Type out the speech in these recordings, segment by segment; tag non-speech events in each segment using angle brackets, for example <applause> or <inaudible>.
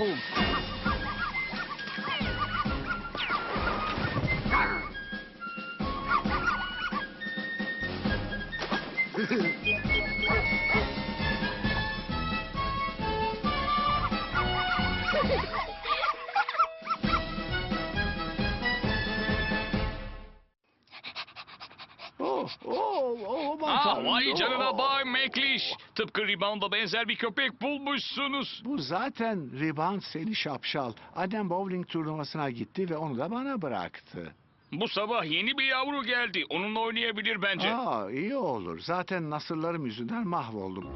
Cold Rebound'a benzer bir köpek bulmuşsunuz. Bu zaten rebound seni şapşal. Annem bowling turnuvasına gitti ve onu da bana bıraktı. Bu sabah yeni bir yavru geldi. Onunla oynayabilir bence. Aa, iyi olur. Zaten nasırlarım yüzünden mahvoldum.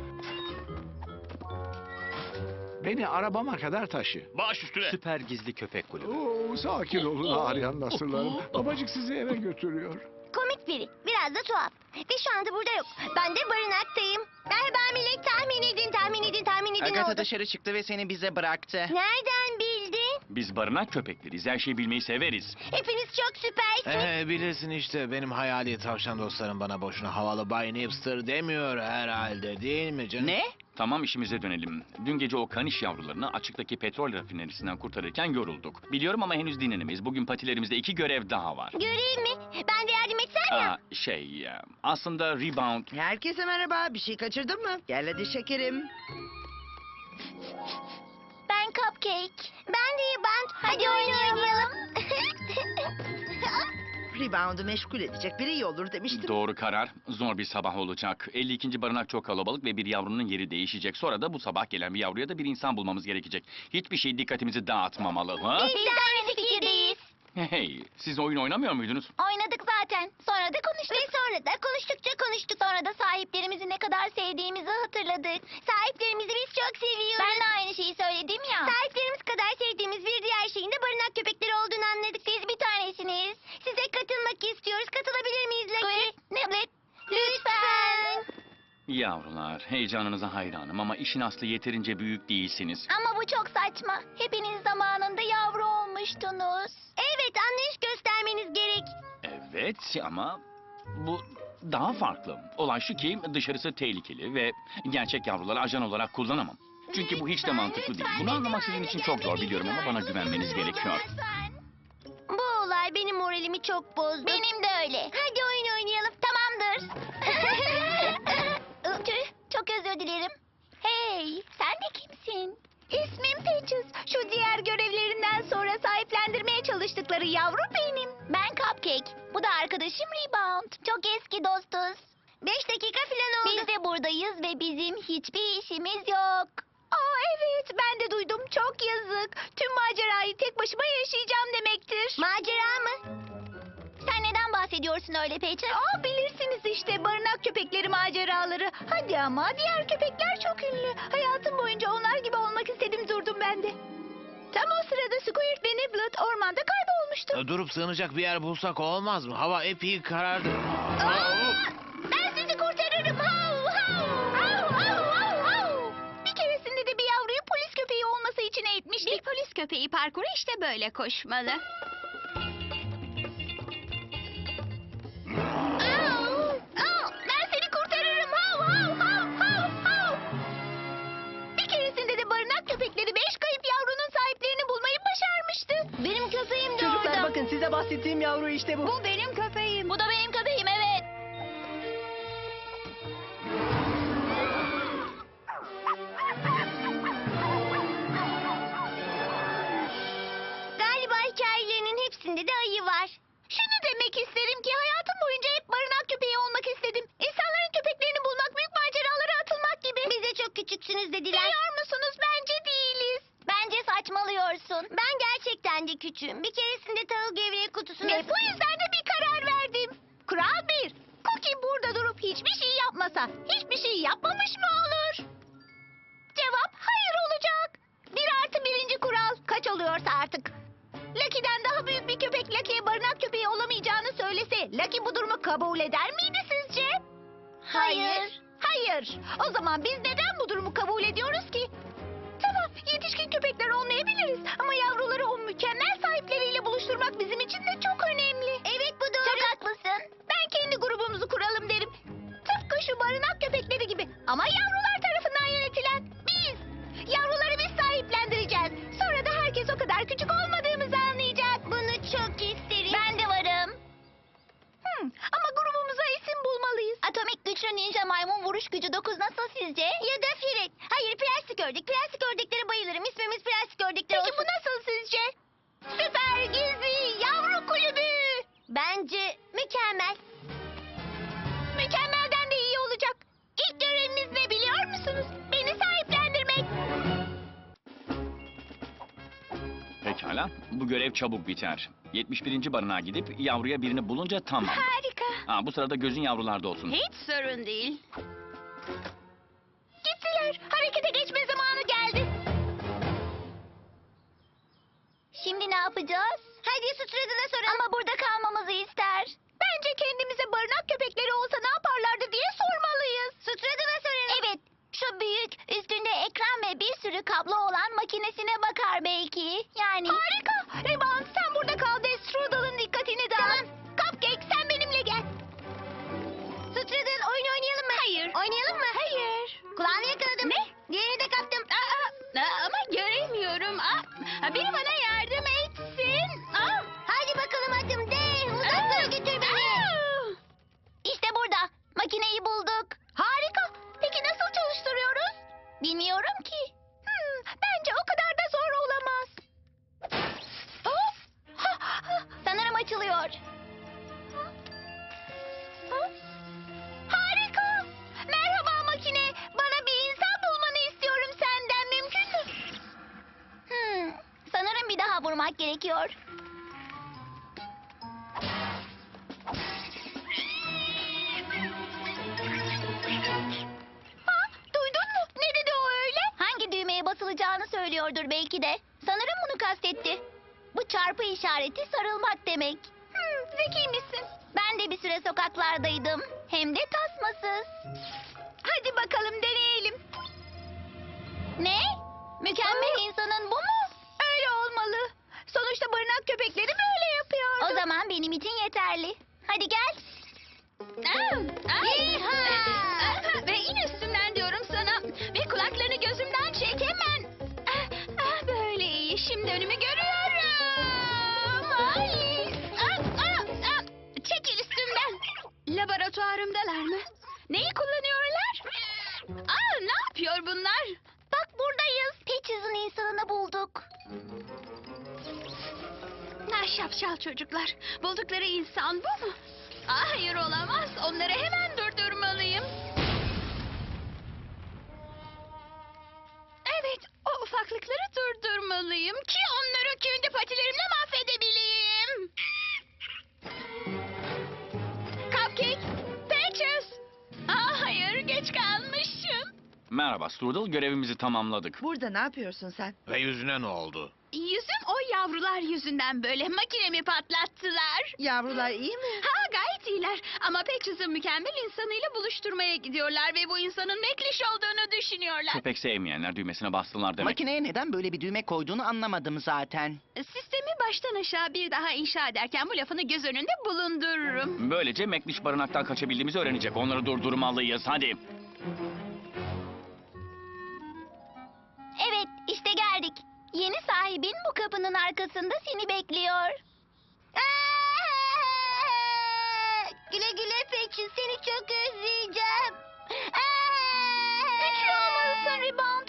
Beni arabama kadar taşı. Baş üstüne. Süper gizli köpek kulübü. Oo, sakin olun ağrıyan nasırlarım. Babacık sizi eve götürüyor. Biri. Biraz da tuhaf. Ve şu anda burada yok. Ben de barınaktayım. Merhaba millet. Tahmin edin, tahmin edin, tahmin edin ne Agatha oldu? dışarı çıktı ve seni bize bıraktı. Nereden bildin? Biz barınak köpekleriz. Her şeyi bilmeyi severiz. Hepiniz çok süpersiniz. Ee, bilirsin işte benim hayali tavşan dostlarım bana boşuna havalı Bay Nipster demiyor herhalde değil mi canım? Ne? Tamam işimize dönelim. Dün gece o kaniş yavrularını açıktaki petrol rafinerisinden kurtarırken yorulduk. Biliyorum ama henüz dinlenemeyiz. Bugün patilerimizde iki görev daha var. Göreyim mi? Ben de yardım etsem ya. Aa, şey, e, aslında Rebound Herkese merhaba. Bir şey kaçırdın mı? Gel hadi şekerim. Ben Cupcake. Ben de Band. Hadi oynayalım. <laughs> <laughs> Rebound'u meşgul edecek biri iyi olur demiştim. Doğru karar. Zor bir sabah olacak. 52. barınak çok kalabalık ve bir yavrunun yeri değişecek. Sonra da bu sabah gelen bir yavruya da bir insan bulmamız gerekecek. Hiçbir şey dikkatimizi dağıtmamalı. Ha? Biz de aynı fikirdeyiz. Hey, siz oyun oynamıyor muydunuz? Oynadık zaten. Sonra da konuştuk. Ve sonra da konuştukça konuştuk. Sonra da sahiplerimizi ne kadar sevdiğimizi hatırladık. Sahiplerimizi biz çok seviyoruz. Ben de aynı şeyi söyledim ya. Sahiplerimiz kadar sevdiğimiz bir diğer şeyin de barınak köpekleri olduğunu anladık. Siz bir Size katılmak istiyoruz. Katılabilir miyiz Lucky? Niblet. Lütfen. Yavrular, heyecanınıza hayranım ama işin aslı yeterince büyük değilsiniz. Ama bu çok saçma. Hepiniz zamanında yavru olmuştunuz. Evet anlayış göstermeniz gerek. Evet ama bu daha farklı. Olay şu ki dışarısı tehlikeli ve gerçek yavruları ajan olarak kullanamam. Çünkü bu hiç de mantıklı değil. Bunu anlamak sizin için çok zor biliyorum ama bana güvenmeniz gerekiyor. Moralimi çok bozdu. Benim de öyle. Hadi oyun oynayalım. Tamamdır. <laughs> Tüh, çok özür dilerim. Hey, sen de kimsin? İsmim Peaches. Şu diğer görevlerinden sonra sahiplendirmeye çalıştıkları yavru benim. Ben Cupcake. Bu da arkadaşım Rebound. Çok eski dostuz. Beş dakika falan oldu. Biz de buradayız ve bizim hiçbir işimiz yok. Aa evet ben de duydum çok yazık. Tüm macerayı tek başıma yaşayacağım demektir. Macera mı? Sen neden bahsediyorsun öyle Peter? Aa bilirsiniz işte barınak köpekleri maceraları. Hadi ama diğer köpekler çok ünlü. Hayatım boyunca onlar gibi olmak istedim durdum ben de. Tam o sırada Squirt ve Niblet ormanda kaybolmuştu. Ee, Durup sığınacak bir yer bulsak olmaz mı? Hava epey karardı. Aa! Ben sizi kurtarırım. Hav, hav, hav, hav, hav, hav. Bir keresinde de bir yavruyu polis köpeği olması için eğitmiştik. Bir polis köpeği parkuru işte böyle koşmalı. Köpeğim de Çocuklar orada. bakın size bahsettiğim yavru işte bu. Bu benim köpeğim. Bu da benim köpeğim hiçbir şey yapmamış mı olur? Cevap hayır olacak. Bir artı birinci kural. Kaç oluyorsa artık. Lucky'den daha büyük bir köpek Lucky'ye barınak köpeği olamayacağını söylese... Lucky bu durumu kabul eder miydi sizce? Hayır. Hayır. O zaman biz neden bu durumu kabul ediyoruz ki? Tamam, yetişkin köpekler olmayabiliriz. Ama yavruları o mükemmel sahipleriyle buluşturmak bizim için de çok önemli. Evet, bu doğru. Çok şu barınak köpekleri gibi ama yavrular tarafından yönetilen biz. Yavruları biz sahiplendireceğiz. Sonra da herkes o kadar küçük olmadığımızı anlayacak. Bunu çok isterim. Ben de varım. Hmm, ama grubumuza isim bulmalıyız. Atomik güçlü ninja maymun vuruş gücü 9 nasıl sizce? Ya da Firik. Hayır Prens'i gördük. Prens Bu görev çabuk biter. 71. barınağa gidip yavruya birini bulunca tamam. Harika. Ha, bu sırada gözün yavrularda olsun. Hiç sorun değil. Gittiler. Harekete geçme zamanı geldi. Şimdi ne yapacağız? Hadi Strudal'a soralım. Ama burada kalmamızı ister. Bence kendimize barınak köpekleri çarpı işareti sarılmak demek. Hmm, zekiymişsin. Ben de bir süre sokaklardaydım. Hem de tasmasız. Hadi bakalım deneyelim. Ne? Mükemmel insanın bu mu? Öyle olmalı. Sonuçta barınak köpekleri böyle yapıyordu. O zaman benim için yeterli. Hadi gel. Ve Laboratuvarımdalar mı? Neyi kullanıyorlar? Aa, ne yapıyor bunlar? Bak buradayız. Peaches'ın insanını bulduk. Ne şapşal çocuklar. Buldukları insan bu mu? Aa, hayır olamaz. Onları hemen Strudel, görevimizi tamamladık. Burada ne yapıyorsun sen? Ve yüzüne ne oldu? Yüzüm o yavrular yüzünden böyle makinemi patlattılar. Yavrular iyi mi? Ha gayet iyiler ama Patches'ın mükemmel insanıyla buluşturmaya gidiyorlar ve bu insanın Mekliş olduğunu düşünüyorlar. Köpek sevmeyenler düğmesine bastılar demek. Makineye neden böyle bir düğme koyduğunu anlamadım zaten. Sistemi baştan aşağı bir daha inşa ederken bu lafını göz önünde bulundururum. Böylece Mekliş barınaktan kaçabildiğimizi öğrenecek. Onları durdurmalıyız. Hadi. Evet işte geldik. Yeni sahibin bu kapının arkasında seni bekliyor. <laughs> Güle güle Patches seni çok özleyeceğim. Olmalısın Rebound. Günün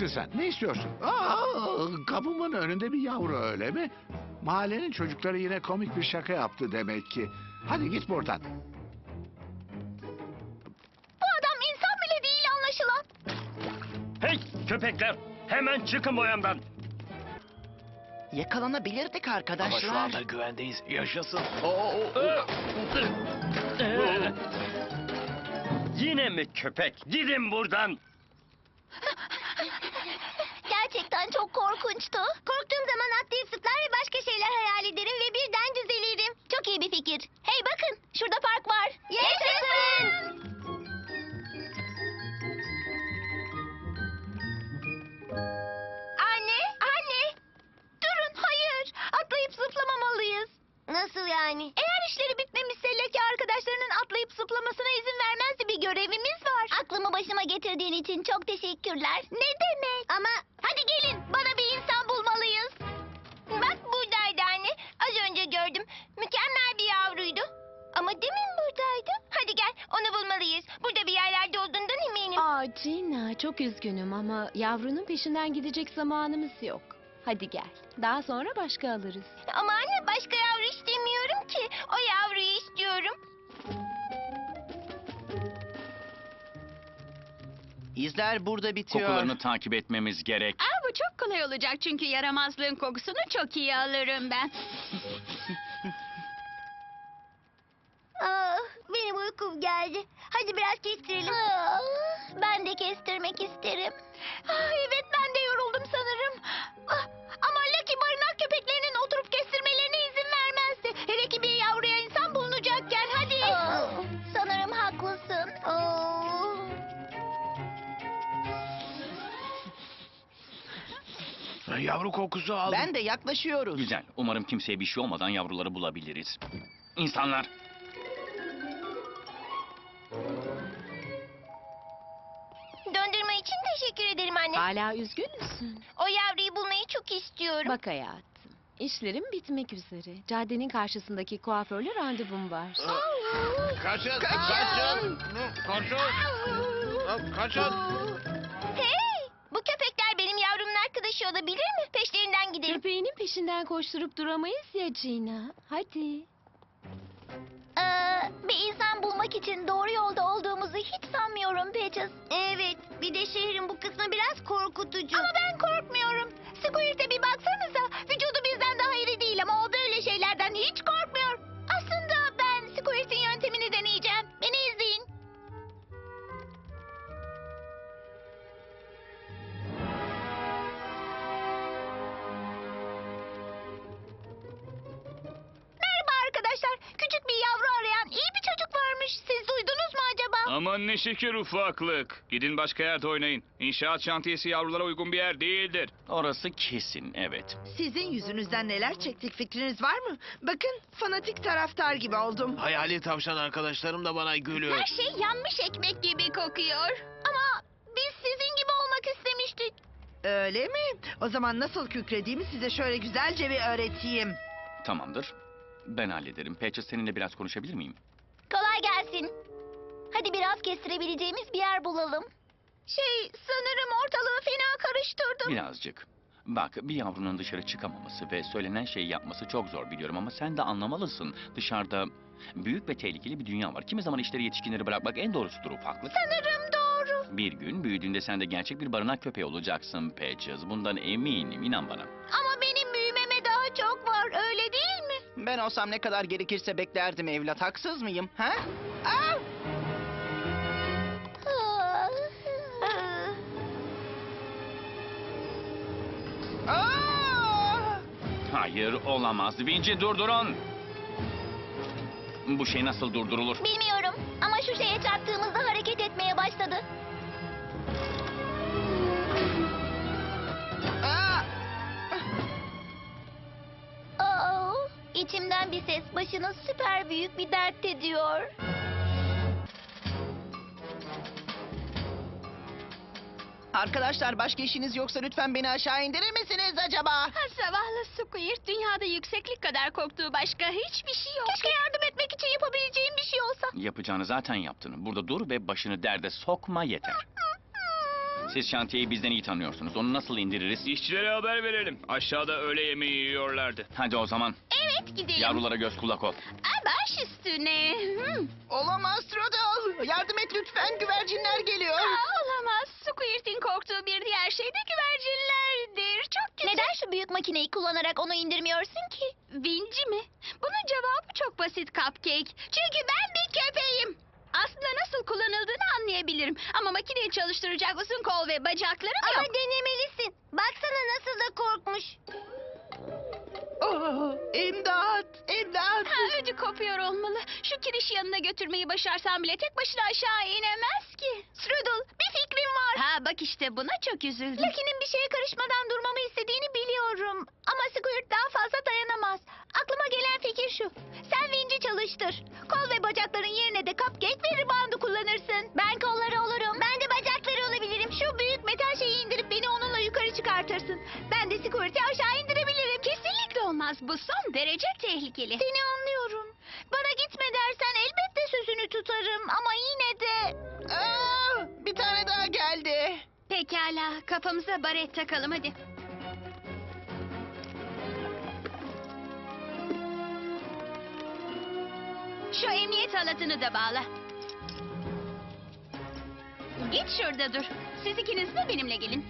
Kimsin sen? Ne istiyorsun? Aa, kapımın önünde bir yavru öyle mi? Mahallenin çocukları yine komik bir şaka yaptı demek ki. Hadi git buradan. Bu adam insan bile değil anlaşılan. Hey köpekler hemen çıkın boyamdan. Yakalanabilirdik Ama arkadaşlar. şu anda güvendeyiz. Yaşasın. Yine mi köpek? Gidin buradan. Gerçekten çok korkunçtu. Korktuğum zaman atlayıp zıplar ve başka şeyler hayal ederim ve birden düzelirim. Çok iyi bir fikir. Hey bakın şurada park var. Yaşasın! Anne, anne. Durun hayır. Nasıl yani? Eğer işleri bitmemişse Leki arkadaşlarının atlayıp zıplamasına izin vermezdi bir görevimiz var. Aklımı başıma getirdiğin için çok teşekkürler. Ne demek? Ama hadi gelin bana Ama demin buradaydı. Hadi gel onu bulmalıyız. Burada bir yerlerde olduğundan eminim. Aa Gina çok üzgünüm ama yavrunun peşinden gidecek zamanımız yok. Hadi gel. Daha sonra başka alırız. Ama anne başka yavru istemiyorum ki. O yavruyu istiyorum. İzler burada bitiyor. Kokularını takip etmemiz gerek. Aa, bu çok kolay olacak çünkü yaramazlığın kokusunu çok iyi alırım ben. <laughs> Ah, benim uykum geldi. Hadi biraz kestirelim. ben de kestirmek isterim. Ah, evet ben de yoruldum sanırım. Ah, ama Lucky barınak köpeklerinin oturup kestirmelerine izin vermezdi. Hele ki bir yavruya insan bulunacakken hadi. sanırım haklısın. Yavru kokusu aldım. Ben de yaklaşıyoruz. Güzel. Umarım kimseye bir şey olmadan yavruları bulabiliriz. İnsanlar Hala üzgün müsün? O yavruyu bulmayı çok istiyorum. Bak hayatım. İşlerim bitmek üzere. Caddenin karşısındaki kuaförle randevum var. Kaçın, kaçın. Koşun. Kaçın. Hey! Bu köpekler benim yavrumun arkadaşı olabilir mi? Peşlerinden gidelim. Köpeğinin peşinden koşturup duramayız ya Gina. Hadi. Ee, bir insan bulmak için doğru yolda olduğumuzu hiç sanmıyorum Patches. Evet, bir de şehrin bu kısmı biraz korkutucu. Ama ben korkmuyorum. Squirt'e bir baksanıza. Vücudu bizden daha iri değil ama o böyle şeylerden hiç korkmuyor. Aman ne şükür ufaklık. Gidin başka yerde oynayın. İnşaat şantiyesi yavrulara uygun bir yer değildir. orası kesin evet. Sizin yüzünüzden neler çektik fikriniz var mı? Bakın fanatik taraftar gibi oldum. Hayali tavşan arkadaşlarım da bana gülüyor. Her şey yanmış ekmek gibi kokuyor. Ama biz sizin gibi olmak istemiştik. Öyle mi? O zaman nasıl kükrediğimi size şöyle güzelce bir öğreteyim. Tamamdır. Ben hallederim. Patches seninle biraz konuşabilir miyim? Kolay gelsin. Hadi biraz kestirebileceğimiz bir yer bulalım. Şey, sanırım ortalığı fena karıştırdım. Birazcık. Bak bir yavrunun dışarı çıkamaması ve söylenen şeyi yapması çok zor biliyorum ama sen de anlamalısın. Dışarıda büyük ve tehlikeli bir dünya var. Kimi zaman işleri yetişkinleri bırakmak en doğrusudur ufaklık. Sanırım doğru. Bir gün büyüdüğünde sen de gerçek bir barınak köpeği olacaksın Patches. Bundan eminim inan bana. Ama benim büyümeme daha çok var, öyle değil mi? Ben olsam ne kadar gerekirse beklerdim evlat. Haksız mıyım? Ha? Aa! Hayır olamaz. Vinci durdurun. Bu şey nasıl durdurulur? Bilmiyorum ama şu şeye çarptığımızda hareket etmeye başladı. Aa! Aa, içimden bir ses başınız süper büyük bir dertte diyor. Arkadaşlar başka işiniz yoksa lütfen beni aşağı indirir misiniz acaba? Ha, zavallı Squirt dünyada yükseklik kadar korktuğu başka hiçbir şey yok. Keşke yardım etmek için yapabileceğim bir şey olsa. Yapacağını zaten yaptın. Burada dur ve başını derde sokma yeter. Siz şantiyeyi bizden iyi tanıyorsunuz. Onu nasıl indiririz? İşçilere haber verelim. Aşağıda öğle yemeği yiyorlardı. Hadi o zaman Evet gidelim. yavrulara göz kulak ol. Aa, baş üstüne. Hmm. Olamaz Trudel. Yardım et lütfen güvercinler geliyor. Aa, olamaz. Squirt'in korktuğu bir diğer şey de güvercinlerdir. Çok kötü. Neden şu büyük makineyi kullanarak onu indirmiyorsun ki? Vinci mi? Bunun cevabı çok basit Cupcake. Çünkü ben bir köpeğim. Aslında nasıl kullanıldığını anlayabilirim. Ama makineyi çalıştıracak uzun kol ve bacaklarım Ama yok. denemelisin. Baksana nasıl da korkmuş. Oh, imdat, imdat. Ha, ödü kopuyor olmalı. Şu kirişi yanına götürmeyi başarsam bile tek başına aşağı inemez ki. Strudel. Ha bak işte buna çok üzüldüm. Lucky'nin bir şeye karışmadan durmamı istediğini biliyorum. Ama Squirt daha fazla dayanamaz. Aklıma gelen fikir şu. Sen vinci çalıştır. Kol ve bacakların yerine de cupcake ve ribandı kullanırsın. Ben kolları olurum. Ben de bacakları olabilirim. Şu büyük metal şeyi indirip beni onunla yukarı çıkartırsın. Ben de Squirt'i aşağı indirebilirim. Kesinlikle olmaz. Bu son derece tehlikeli. Seni anlıyorum. Bana gitme dersen elbette sözünü tutarım. Ama yine de... Aa, bir tane daha Pekala, kafamıza baret takalım hadi. Şu emniyet halatını da bağla. Git şurada dur. Siz ikiniz de benimle gelin.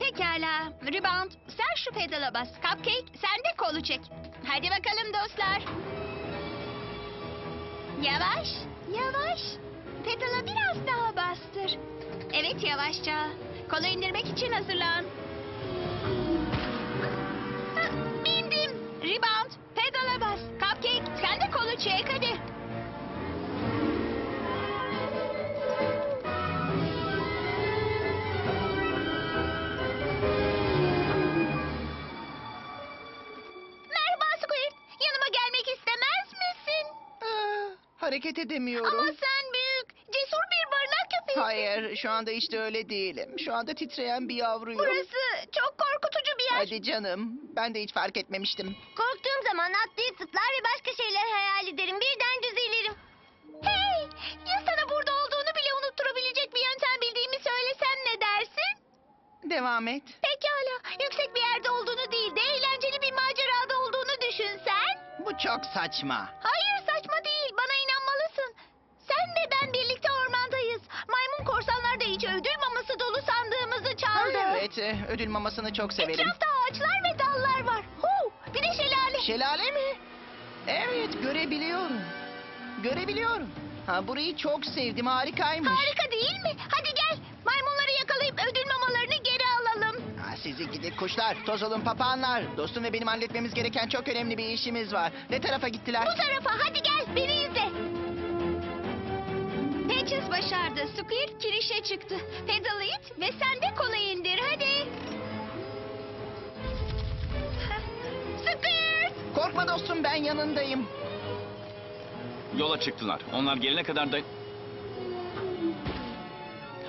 Pekala. Rebound, sen şu pedala bas. Cupcake, sen de kolu çek. Hadi bakalım dostlar. Yavaş, yavaş. Pedala biraz daha bastır. Evet, yavaşça. Kolu indirmek için hazırlan. Ha, bindim. Rebound, pedala bas. Cupcake, sen de kolu çek hareket edemiyorum. Ama sen büyük, cesur bir barınak köpeğisin. Hayır, şu anda işte öyle değilim. Şu anda titreyen bir yavruyum. Burası çok korkutucu bir yer. Hadi canım, ben de hiç fark etmemiştim. Korktuğum zaman atlayıp zıplar ve başka şeyler hayal ederim. Birden düzelirim. Hey! Ya sana burada olduğunu bile unutturabilecek bir yöntem bildiğimi söylesem ne dersin? Devam et. Pekala. Yüksek bir yerde olduğunu değil de eğlenceli bir macerada olduğunu düşünsen. Bu çok saçma. Hiç ödül maması dolu sandığımızı çaldı. Evet, e, ödül mamasını çok severim. Etrafta ağaçlar ve dallar var. Hu! Bir de şelale. Şelale mi? Evet, görebiliyorum. Görebiliyorum. Ha, burayı çok sevdim, harikaymış. Harika değil mi? Hadi gel. Maymunları yakalayıp ödül mamalarını geri alalım. Ha, sizi gidi kuşlar, toz olun papağanlar. Dostum ve benim halletmemiz gereken çok önemli bir işimiz var. Ne tarafa gittiler? Bu tarafa hadi gel. Beni izle. Başardı. Squid kirişe çıktı. Pedalı it ve sen de kolu indir hadi. Squid! Korkma dostum, ben yanındayım. Yola çıktılar. Onlar gelene kadar da...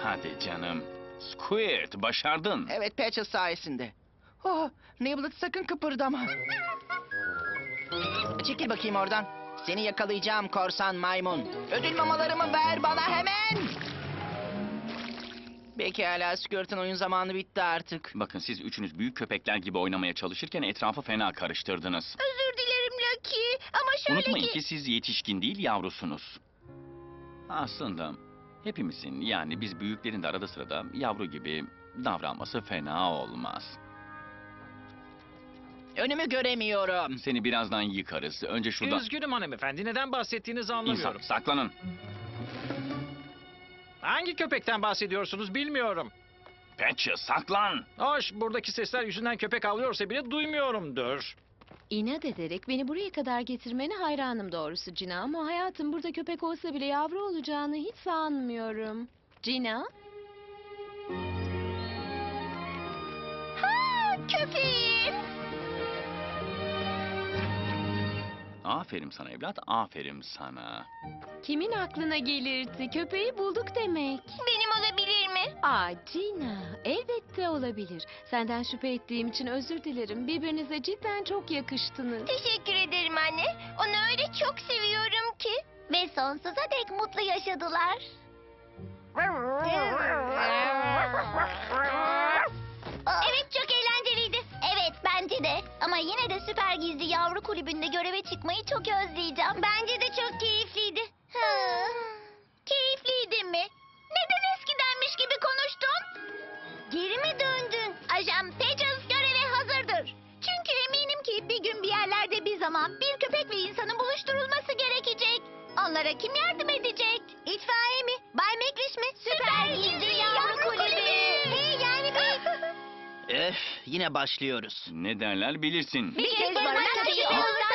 Hadi canım. Squirt, başardın. Evet, Patches sayesinde. Oh, Niblet sakın kıpırdama. Çekil bakayım oradan. Seni yakalayacağım korsan maymun. Ödül mamalarımı ver bana hemen. Pekala, Squirt'ın oyun zamanı bitti artık. Bakın siz üçünüz büyük köpekler gibi oynamaya çalışırken etrafı fena karıştırdınız. Özür dilerim Lucky. Ama şöyle Unutmayın ki... ki siz yetişkin değil yavrusunuz. Aslında hepimizin yani biz büyüklerin de arada sırada yavru gibi davranması fena olmaz. Önümü göremiyorum. Seni birazdan yıkarız. Önce şurada... Üzgünüm hanımefendi. Neden bahsettiğinizi İnsan, anlamıyorum. saklanın. Hangi köpekten bahsediyorsunuz bilmiyorum. Patches, saklan. Hoş, buradaki sesler yüzünden köpek avlıyorsa bile duymuyorumdur. İnat ederek beni buraya kadar getirmene hayranım doğrusu Cina ama hayatım burada köpek olsa bile yavru olacağını hiç sanmıyorum. Cina? Ha, köpeğim. Aferin sana evlat, aferin sana. Kimin aklına gelirdi? Köpeği bulduk demek. Benim olabilir mi? Aa Cina, elbette olabilir. Senden şüphe ettiğim için özür dilerim. Birbirinize cidden çok yakıştınız. Teşekkür ederim anne. Onu öyle çok seviyorum ki. Ve sonsuza dek mutlu yaşadılar. Kulübünde göreve çıkmayı çok özleyeceğim. Bence de çok keyifliydi. Keyifliydi mi? Neden eskidenmiş gibi konuştun? Geri mi döndün? Ajan Pages göreve hazırdır. Çünkü eminim ki bir gün bir yerlerde bir zaman bir köpek ve insanın buluşturulması gerekecek. Onlara kim yardım edecek? İtfaiye mi? Bay Mekliş mi? Süper, gizli yavru, kulübü. Hey yani biz. <laughs> Öf, yine başlıyoruz. Ne derler bilirsin. Bir kez barınak köpeği olursan